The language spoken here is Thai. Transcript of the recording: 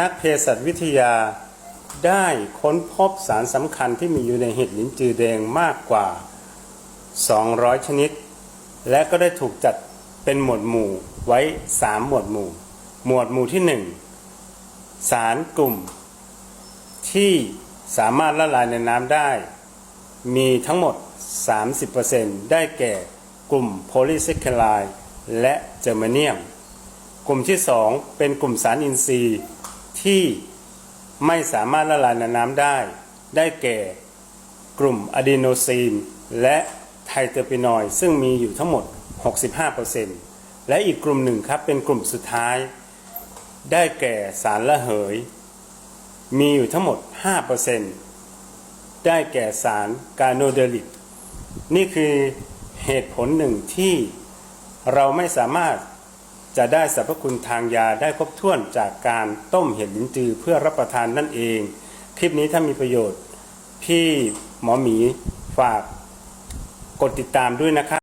นักเภสัชวิทยาได้ค้นพบสารสำคัญที่มีอยู่ในเห็ดลิ้นจือแดงมากกว่า 200 ชนิด และก็ได้ถูกจัดเป็นหมวดหมู่ไว้ 3 หมวดหมู่ หมวดหมู่ที่ 1 สารกลุ่ม ที่สามารถละลายในน้ำได้ มีทั้งหมด 30%ได้แก่กลุ่มโพลีแซคคาไลด์และเจอร์มาเนียม กลุ่มที่ 2 เป็นกลุ่มสารอินทรีย์ ที่ไม่สามารถละลายในน้ำได้ ได้แก่กลุ่มอะดีโนซีน และไทเตอร์ปินอยด์ซึ่งมีอยู่ทั้งหมด 65%และอีกกลุ่มหนึ่งครับเป็นกลุ่มสุดท้าย ได้แก่สารละเหย มีอยู่ทั้งหมด 5%ได้แก่สารกาโนเดลิก นี่คือเหตุผลหนึ่งที่เราไม่สามารถ จะได้สรรพคุณทางยาได้ครบถ้วนจากการต้มเห็ดลิ้นจือเพื่อรับประทานนั่นเอง คลิปนี้ถ้ามีประโยชน์ พี่หมอหมีฝากกดติดตามด้วยนะครับ